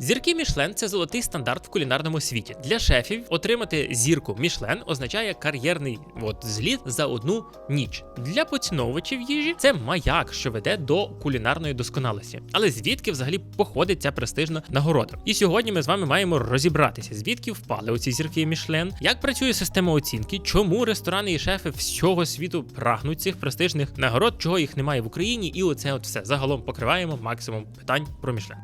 Зірки Мішлен це золотий стандарт в кулінарному світі. Для шефів отримати зірку Мішлен означає кар'єрний от, зліт за одну ніч. Для поціновувачів їжі це маяк, що веде до кулінарної досконалості. Але звідки взагалі походить ця престижна нагорода? І сьогодні ми з вами маємо розібратися, звідки впали оці зірки Мішлен, як працює система оцінки, чому ресторани і шефи всього світу прагнуть цих престижних нагород, чого їх немає в Україні, і оце от все загалом покриваємо максимум питань про Мішлен.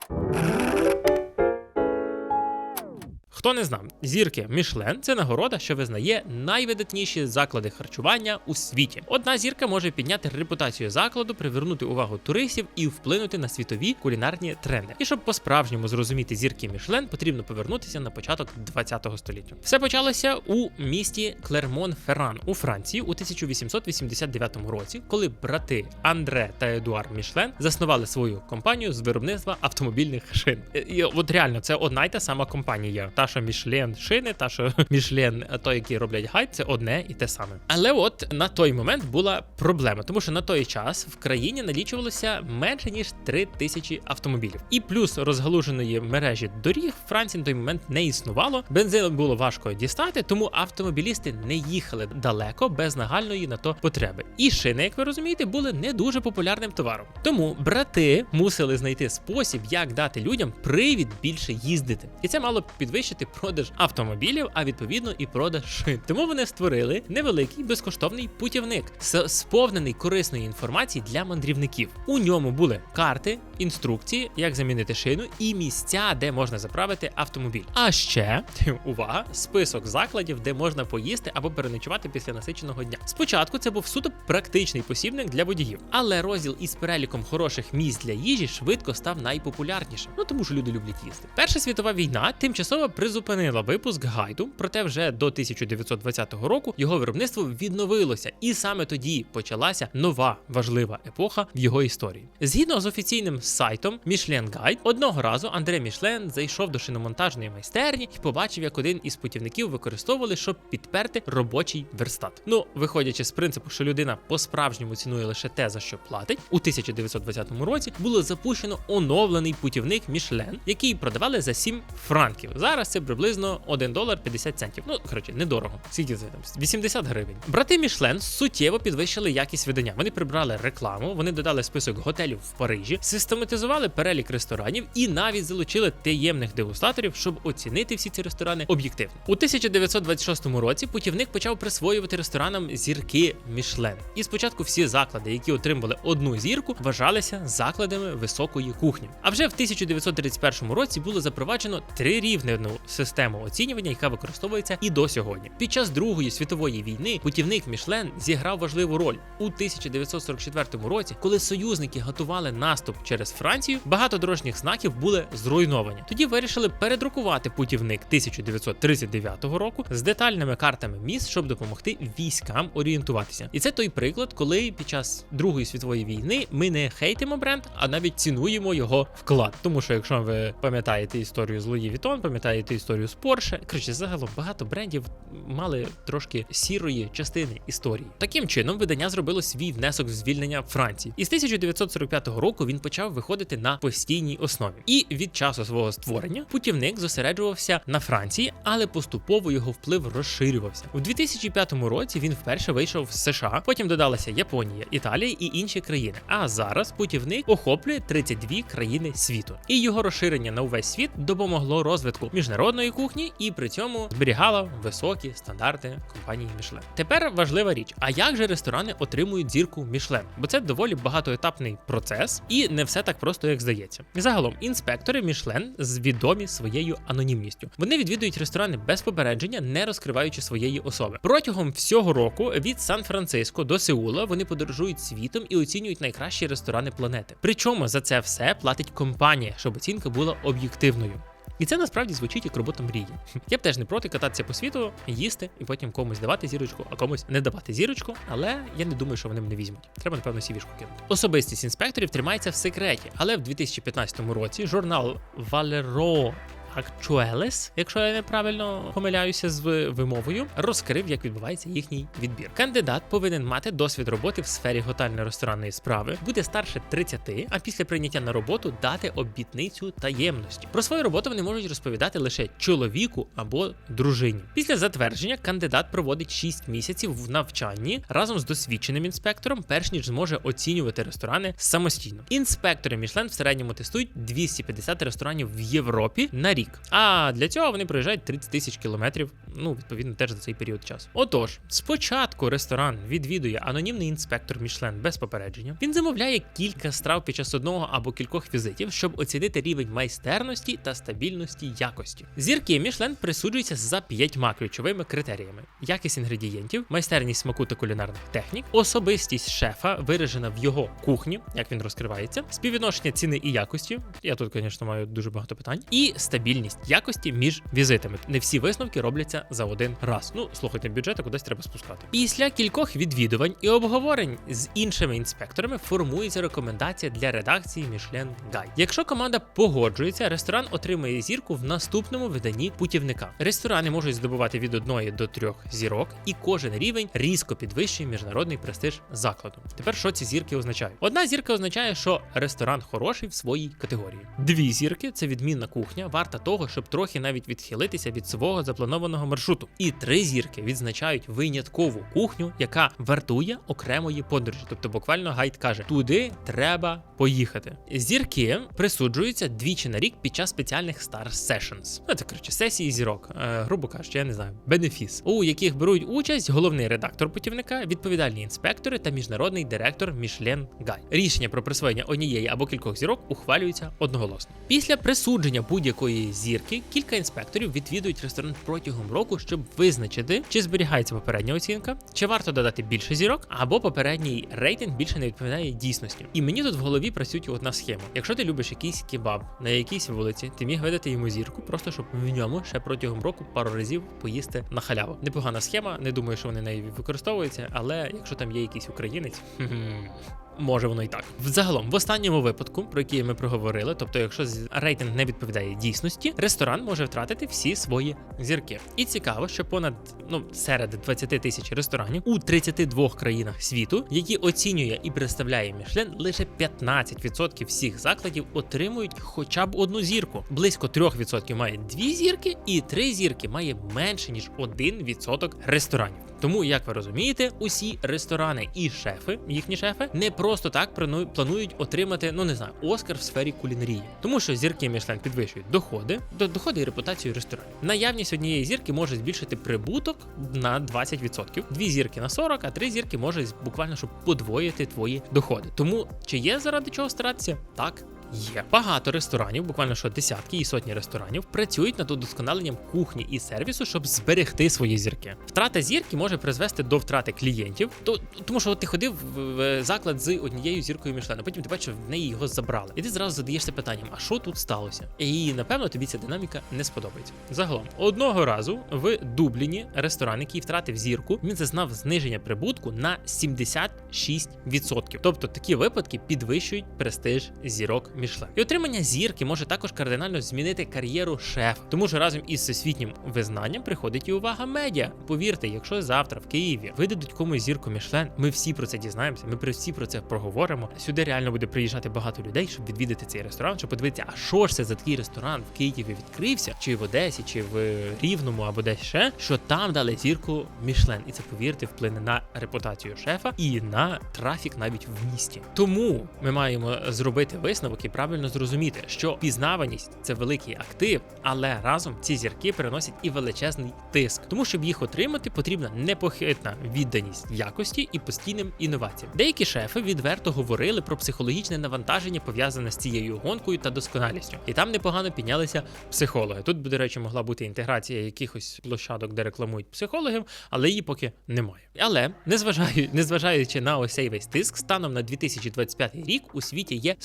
Хто не знав, зірки Мішлен це нагорода, що визнає найвидатніші заклади харчування у світі. Одна зірка може підняти репутацію закладу, привернути увагу туристів і вплинути на світові кулінарні тренди. І щоб по-справжньому зрозуміти зірки Мішлен, потрібно повернутися на початок 20 століття. Все почалося у місті Клермон-Ферран у Франції у 1889 році, коли брати Андре та Едуар Мішлен заснували свою компанію з виробництва автомобільних шин. І- І от реально це одна й та сама компанія. Та, що Мішлен шини, та що Мішлен, той, який роблять гайд, це одне і те саме. Але от на той момент була проблема, тому що на той час в країні налічувалося менше ніж 3 тисячі автомобілів. І плюс розгалуженої мережі доріг в Франції на той момент не існувало. Бензин було важко дістати, тому автомобілісти не їхали далеко без нагальної на то потреби. І шини, як ви розумієте, були не дуже популярним товаром. Тому брати мусили знайти спосіб, як дати людям привід більше їздити. І це мало підвищити продаж автомобілів, а відповідно і продаж шин. Тому вони створили невеликий безкоштовний путівник, сповнений корисної інформації для мандрівників. У ньому були карти, інструкції, як замінити шину, і місця, де можна заправити автомобіль. А ще увага, список закладів, де можна поїсти або переночувати після насиченого дня. Спочатку це був суто практичний посібник для водіїв, але розділ із переліком хороших місць для їжі швидко став найпопулярнішим. Ну тому що люди люблять їсти. Перша світова війна тимчасово призупинила випуск гайду, проте вже до 1920 року його виробництво відновилося, і саме тоді почалася нова важлива епоха в його історії. Згідно з офіційним сайтом Michelin Guide, одного разу Андре Мішлен зайшов до шиномонтажної майстерні і побачив, як один із путівників використовували, щоб підперти робочий верстат. Ну, виходячи з принципу, що людина по-справжньому цінує лише те, за що платить, у 1920 році було запущено оновлений путівник Мішлен, який продавали за 7 франків. Зараз це приблизно 1 долар 50 центів. Ну коротше, недорого. Скільки це там? 80 гривень. Брати Мішлен суттєво підвищили якість видання. Вони прибрали рекламу, вони додали список готелів в Парижі, систематизували перелік ресторанів і навіть залучили таємних дегустаторів, щоб оцінити всі ці ресторани об'єктивно. У 1926 році путівник почав присвоювати ресторанам зірки Мішлен. І спочатку всі заклади, які отримували одну зірку, вважалися закладами високої кухні. А вже в 1931 році було запроваджено три трирівневну систему оцінювання, яка використовується і до сьогодні. Під час Другої світової війни путівник Мішлен зіграв важливу роль у 1944 році, коли союзники готували наступ через Францію. Багато дорожніх знаків були зруйновані. Тоді вирішили передрукувати путівник 1939 року з детальними картами міст, щоб допомогти військам орієнтуватися. І це той приклад, коли під час Другої світової війни ми не хейтимо бренд, а навіть цінуємо його вклад. Тому що, якщо ви пам'ятаєте історію з Луї Вітон, пам'ятаєте історію з Porsche, коротше, загалом багато брендів мали трошки сірої частини історії. Таким чином, видання зробило свій внесок в звільнення Франції. І з 1945 року він почав виходити на постійній основі. І від часу свого створення путівник зосереджувався на Франції, але поступово його вплив розширювався. У 2005 році він вперше вийшов з США, потім додалася Японія, Італія і інші країни. А зараз путівник охоплює 32 країни світу. І його розширення на увесь світ допомогло розвитку міжнародної кухні і при цьому зберігало високі стандарти компанії Мішлен. Тепер важлива річ: а як же ресторани отримують зірку Мішлен? Бо це доволі багатоетапний процес, і не все так просто, як здається. Загалом, інспектори Мішлен відомі своєю анонімністю. Вони відвідують ресторани без попередження, не розкриваючи своєї особи. Протягом всього року від Сан-Франциско до Сеула вони подорожують світом і оцінюють найкращі ресторани планети. Причому за це все платить компанія, щоб оцінка була об'єктивною. І це насправді звучить як робота мрії. Я б теж не проти кататися по світу, їсти і потім комусь давати зірочку, а комусь не давати зірочку, але я не думаю, що вони мене візьмуть. Треба, напевно, сівішку кинути. Особистість інспекторів тримається в секреті, але в 2015 році журнал Valero Actuales, якщо я неправильно помиляюся з вимовою, розкрив, як відбувається їхній відбір. Кандидат повинен мати досвід роботи в сфері готельно-ресторанної справи, бути старше 30, а після прийняття на роботу дати обітницю таємності. Про свою роботу вони можуть розповідати лише чоловіку або дружині. Після затвердження кандидат проводить 6 місяців в навчанні разом з досвідченим інспектором, перш ніж зможе оцінювати ресторани самостійно. Інспектори Мішлен в середньому тестують 250 ресторанів в Європі на рік. А для цього вони проїжджають 30 тисяч кілометрів. Ну, відповідно, теж за цей період часу. Отож, спочатку ресторан відвідує анонімний інспектор Мішлен без попередження. Він замовляє кілька страв під час одного або кількох візитів, щоб оцінити рівень майстерності та стабільності якості. Зірки Мішлен присуджуються за п'ятьма ключовими критеріями: якість інгредієнтів, майстерність смаку та кулінарних технік, особистість шефа, виражена в його кухні, як він розкривається, співвідношення ціни і якості. Я тут, звісно, маю дуже багато питань, і стабільність якості між візитами. Не всі висновки робляться за один раз. Ну, слухайте, бюджети кудись треба спускати. Після кількох відвідувань і обговорень з іншими інспекторами формується рекомендація для редакції Michelin Guide. Якщо команда погоджується, ресторан отримує зірку в наступному виданні путівника. Ресторани можуть здобувати від одної до трьох зірок, і кожен рівень різко підвищує міжнародний престиж закладу. Тепер що ці зірки означають? Одна зірка означає, що ресторан хороший в своїй категорії. Дві зірки це відмінна кухня, варта того, щоб трохи навіть відхилитися від свого запланованого маршруту. І три зірки відзначають виняткову кухню, яка вартує окремої подорожі. Тобто, буквально гайд каже: туди треба поїхати. Зірки присуджуються двічі на рік під час спеціальних Star Sessions. Ну, це коротше сесії зірок, е, грубо кажучи, я не знаю, бенефіс, у яких беруть участь головний редактор путівника, відповідальні інспектори та міжнародний директор Michelin Guide. Рішення про присвоєння однієї або кількох зірок ухвалюється одноголосно. Після присудження будь-якої зірки кілька інспекторів відвідують ресторан протягом року, щоб визначити, чи зберігається попередня оцінка, чи варто додати більше зірок, або попередній рейтинг більше не відповідає дійсності. І мені тут в голові працює одна схема. Якщо ти любиш якийсь кебаб на якійсь вулиці, ти міг видати йому зірку, просто щоб в ньому ще протягом року пару разів поїсти на халяву. Непогана схема, не думаю, що вони нею використовуються, але якщо там є якийсь українець. Може воно і так. Взагалом, в останньому випадку, про який ми проговорили, тобто, якщо рейтинг не відповідає дійсності, ресторан може втратити всі свої зірки. І цікаво, що понад ну серед 20 тисяч ресторанів у 32 країнах світу, які оцінює і представляє Мішлен, лише 15% всіх закладів отримують хоча б одну зірку. Близько 3% має дві зірки, і три зірки має менше ніж 1% ресторанів. Тому, як ви розумієте, усі ресторани і шефи, їхні шефи, не просто так плану- планують отримати, ну не знаю, Оскар в сфері кулінарії, тому що зірки Мішлен підвищують доходи, до доходи і репутацію ресторанів. Наявність однієї зірки може збільшити прибуток на 20%, дві зірки на 40, а три зірки може буквально щоб подвоїти твої доходи. Тому чи є заради чого старатися? Так. Є багато ресторанів, буквально що десятки і сотні ресторанів, працюють над удосконаленням кухні і сервісу, щоб зберегти свої зірки. Втрата зірки може призвести до втрати клієнтів, то тому що ти ходив в- заклад з однією зіркою Мішлена, потім ти бачиш, в неї його забрали, і ти зразу задаєшся питанням: а що тут сталося? І напевно тобі ця динаміка не сподобається. Загалом, одного разу в Дубліні ресторан, який втратив зірку, він зазнав зниження прибутку на 76%. Тобто такі випадки підвищують престиж зірок Мішлен. І отримання зірки може також кардинально змінити кар'єру шефа, тому що разом із всесвітнім визнанням приходить і увага медіа. Повірте, якщо завтра в Києві видадуть комусь зірку Мішлен, ми всі про це дізнаємося. Ми про всі про це проговоримо. Сюди реально буде приїжджати багато людей, щоб відвідати цей ресторан, щоб подивитися, а що ж це за такий ресторан в Києві відкрився, чи в Одесі, чи в Рівному, або десь ще, що там дали зірку Мішлен, і це повірте, вплине на репутацію шефа і на трафік навіть в місті. Тому ми маємо зробити висновок і правильно зрозуміти, що пізнаваність це великий актив, але разом ці зірки переносять і величезний тиск. Тому щоб їх отримати, потрібна непохитна відданість якості і постійним інноваціям. Деякі шефи відверто говорили про психологічне навантаження, пов'язане з цією гонкою та досконалістю, і там непогано піднялися психологи. Тут, до речі, могла бути інтеграція якихось площадок, де рекламують психологів, але її поки немає. Але незважаю, незважаючи на ось цей весь тиск, станом на 2025 рік у світі є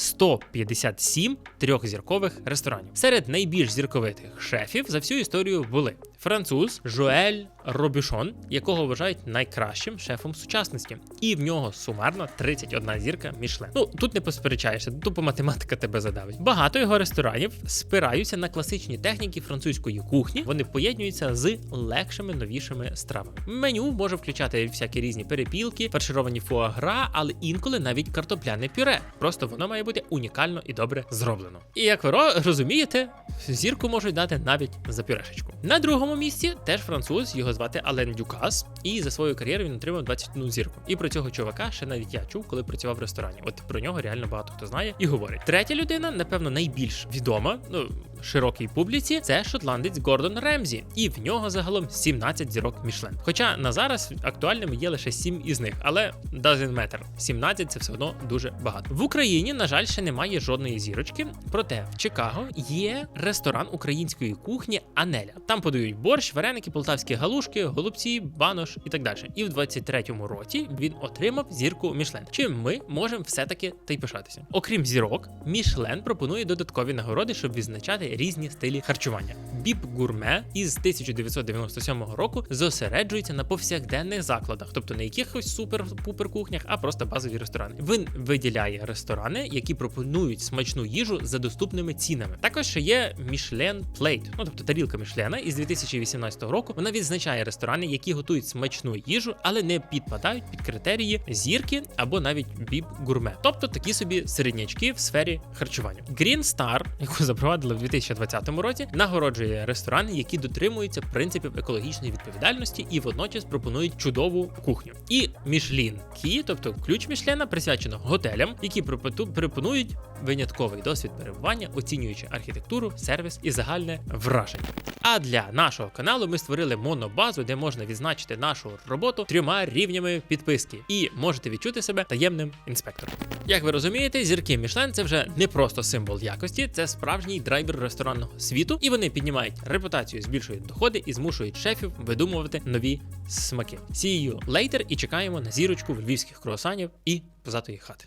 157 трьохзіркових ресторанів. Серед найбільш зірковитих шефів за всю історію були француз Жоель Робюшон, якого вважають найкращим шефом сучасності, і в нього сумарно 31 зірка Мішлен. Ну тут не посперечаєшся, тупо математика тебе задавить. Багато його ресторанів спираються на класичні техніки французької кухні. Вони поєднуються з легшими новішими стравами. Меню може включати всякі різні перепілки, фаршировані фуагра, але інколи навіть картопляне пюре. Просто воно має бути унікально і добре зроблено. І як ви розумієте, зірку можуть дати навіть за пюрешечку. На другому місці теж француз, його звати Ален Дюкас, і за свою кар'єру він отримав 21 зірку. І про цього чувака ще навіть я чув, коли працював в ресторані. От про нього реально багато хто знає і говорить. Третя людина, напевно, найбільш відома. Ну широкій публіці, це шотландець Гордон Ремзі, і в нього загалом 17 зірок Мішлен. Хоча на зараз актуальними є лише 7 із них, але doesn't matter. 17 це все одно дуже багато. В Україні, на жаль, ще немає жодної зірочки. Проте в Чикаго є ресторан української кухні Анеля. Там подають борщ, вареники, полтавські галушки, голубці, банош і так далі. І в 23-му році він отримав зірку Мішлен. Чим ми можемо все-таки та й пишатися. Окрім зірок, Мішлен пропонує додаткові нагороди, щоб відзначати різні стилі харчування. Біп гурме із 1997 року зосереджується на повсякденних закладах, тобто не якихось супер-пупер кухнях, а просто базові ресторани. Він виділяє ресторани, які пропонують смачну їжу за доступними цінами. Також ще є Michelin Plate, ну тобто тарілка Мішлена із 2018 року. Вона відзначає ресторани, які готують смачну їжу, але не підпадають під критерії зірки або навіть біп гурме, тобто такі собі середнячки в сфері харчування. Green Star, яку запровадили в 2020 році, нагороджує ресторани, які дотримуються принципів екологічної відповідальності і водночас пропонують чудову кухню. І Michelin Key, тобто ключ Мішлена, присвячено готелям, які пропонують винятковий досвід перебування, оцінюючи архітектуру, сервіс і загальне враження. А для нашого каналу ми створили монобазу, де можна відзначити нашу роботу трьома рівнями підписки, і можете відчути себе таємним інспектором. Як ви розумієте, зірки Мішлен це вже не просто символ якості, це справжній драйвер ресторанного світу, і вони піднімають репутацію, збільшують доходи і змушують шефів видумувати нові смаки. See you later і чекаємо на зірочку львівських круасанів і позатої хати.